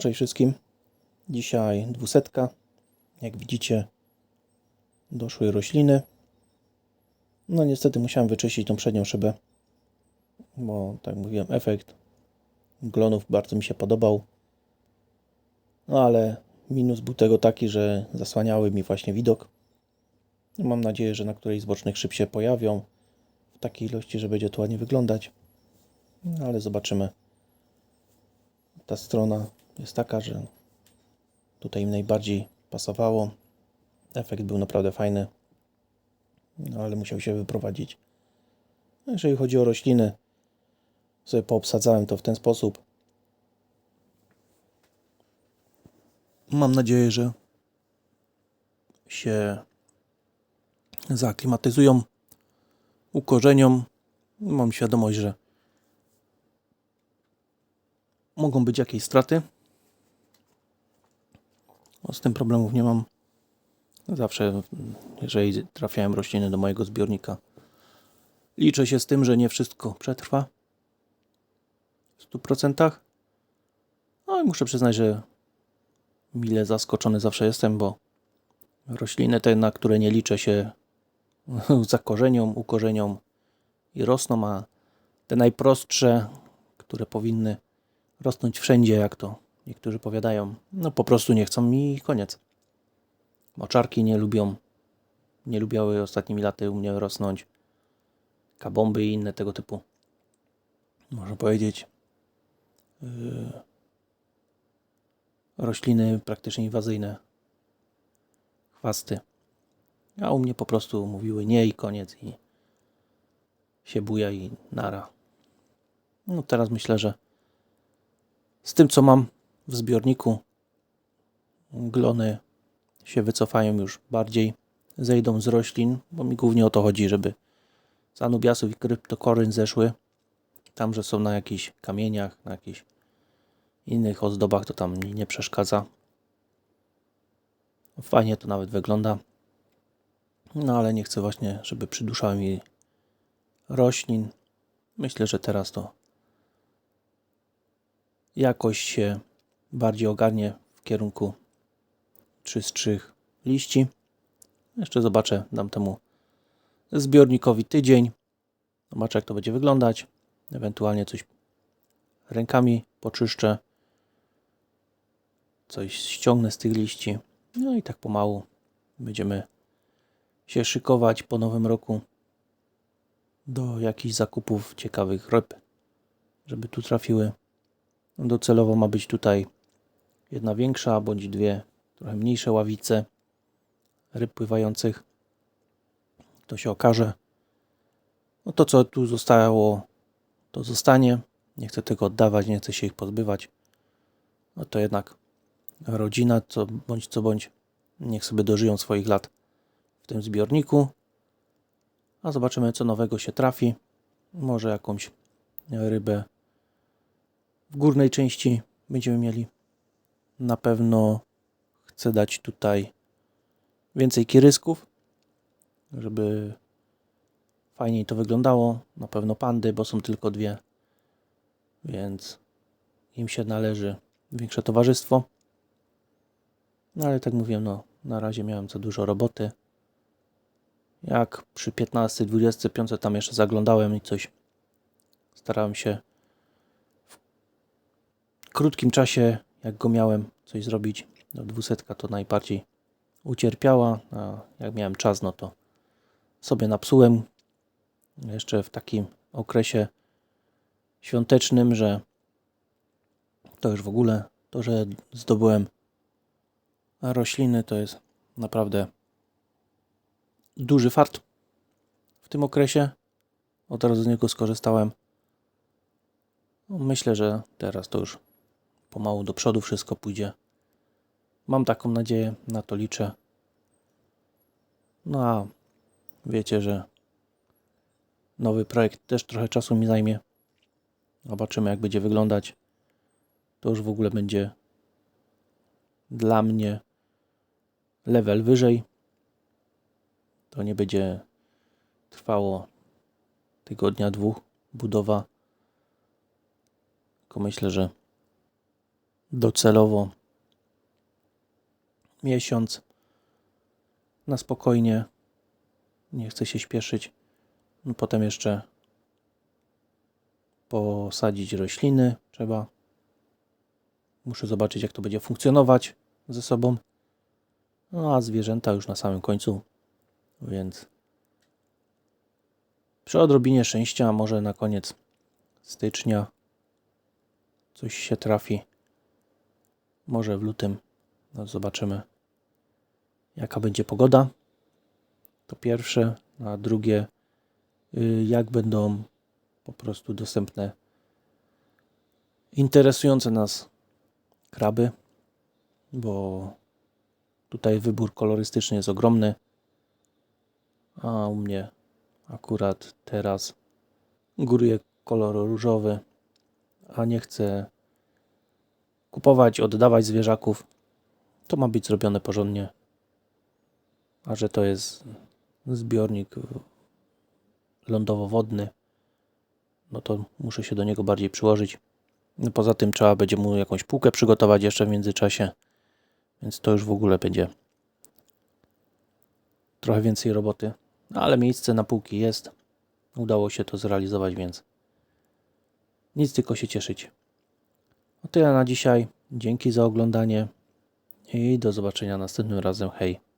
No wszystkim. Dzisiaj dwusetka. Jak widzicie, doszły rośliny. No niestety musiałem wyczyścić tą przednią szybę, bo tak mówiłem, efekt glonów bardzo mi się podobał. No ale minus był tego taki, że zasłaniały mi właśnie widok. Mam nadzieję, że na którejś z bocznych szyb się pojawią w takiej ilości, że będzie to ładnie wyglądać. No ale zobaczymy. Ta strona jest taka, że tutaj im najbardziej pasowało. Efekt był naprawdę fajny, ale musiał się wyprowadzić. No, Jeżeli chodzi o rośliny, sobie poobsadzałem to w ten sposób. Mam nadzieję, że się zaaklimatyzują, ukorzenią. Mam świadomość, że mogą być jakieś straty. No, z tym problemów nie mam. Zawsze, jeżeli trafiają rośliny do mojego zbiornika, liczę się z tym, że nie wszystko przetrwa w 100%. No i muszę przyznać, że mile zaskoczony zawsze jestem, bo rośliny te, na które nie liczę się, zakorzenią, ukorzenią i rosną, a te najprostsze, które powinny rosnąć wszędzie, jak to niektórzy powiadają, no po prostu nie chcą mi i koniec. Moczarki nie lubią, nie lubiały ostatnimi laty u mnie rosnąć. Kabomby i inne tego typu, można powiedzieć, yy, rośliny praktycznie inwazyjne, chwasty. A u mnie po prostu mówiły nie i koniec i się buja i nara. No teraz myślę, że z tym, co mam w zbiorniku, glony się wycofają już bardziej, zejdą z roślin, bo mi głównie o to chodzi, żeby z anubiasów i kryptokoryn zeszły. Tam, że są na jakichś kamieniach, na jakichś innych ozdobach, to tam nie przeszkadza. Fajnie to nawet wygląda. No ale nie chcę właśnie, żeby przyduszały mi roślin. Myślę, że teraz to jakoś się bardziej ogarnie w kierunku czystszych liści. Jeszcze zobaczę, dam temu zbiornikowi tydzień. Zobaczę, jak to będzie wyglądać. Ewentualnie coś rękami poczyszczę. Coś ściągnę z tych liści. No i tak pomału będziemy się szykować po nowym roku do jakichś zakupów ciekawych ryb, żeby tu trafiły. Docelowo ma być tutaj jedna większa, bądź dwie trochę mniejsze ławice ryb pływających. To się okaże. No to, co tu zostało, to zostanie. Nie chcę tego oddawać, nie chcę się ich pozbywać. No to jednak rodzina, co bądź co bądź, niech sobie dożyją swoich lat w tym zbiorniku. A zobaczymy, co nowego się trafi. Może jakąś rybę w górnej części będziemy mieli. Na pewno chcę dać tutaj więcej kierysków, żeby fajniej to wyglądało. Na pewno pandy, bo są tylko dwie, więc im się należy większe towarzystwo. No ale tak mówiłem, no na razie miałem za dużo roboty. Jak przy 15, 25 tam jeszcze zaglądałem i coś starałem się w krótkim czasie, jak go miałem, coś zrobić. No, dwusetka to najbardziej ucierpiała, a jak miałem czas, no to sobie napsułem jeszcze w takim okresie świątecznym, że to już w ogóle to, że zdobyłem rośliny, to jest naprawdę duży fart w tym okresie. Od razu z niego skorzystałem. No, myślę, że teraz to już pomału do przodu wszystko pójdzie. Mam taką nadzieję, na to liczę. No a wiecie, że nowy projekt też trochę czasu mi zajmie. Zobaczymy, jak będzie wyglądać. To już w ogóle będzie dla mnie level wyżej. To nie będzie trwało tygodnia, dwóch budowa. Tylko myślę, że docelowo miesiąc na spokojnie. Nie chcę się śpieszyć. No, potem jeszcze posadzić rośliny trzeba. Muszę zobaczyć, jak to będzie funkcjonować ze sobą. No a zwierzęta już na samym końcu, więc przy odrobinie szczęścia może na koniec stycznia coś się trafi. Może w lutym. No zobaczymy, jaka będzie pogoda. To pierwsze. A drugie, y, jak będą po prostu dostępne interesujące nas kraby, bo tutaj wybór kolorystyczny jest ogromny. A u mnie akurat teraz góruje kolor różowy, a nie chcę kupować, oddawać zwierzaków. To ma być zrobione porządnie. A że to jest zbiornik lądowo-wodny, no to muszę się do niego bardziej przyłożyć. Poza tym trzeba będzie mu jakąś półkę przygotować jeszcze w międzyczasie, więc to już w ogóle będzie trochę więcej roboty. No ale miejsce na półki jest. Udało się to zrealizować, więc nic tylko się cieszyć. No tyle na dzisiaj. Dzięki za oglądanie i do zobaczenia następnym razem. Hej.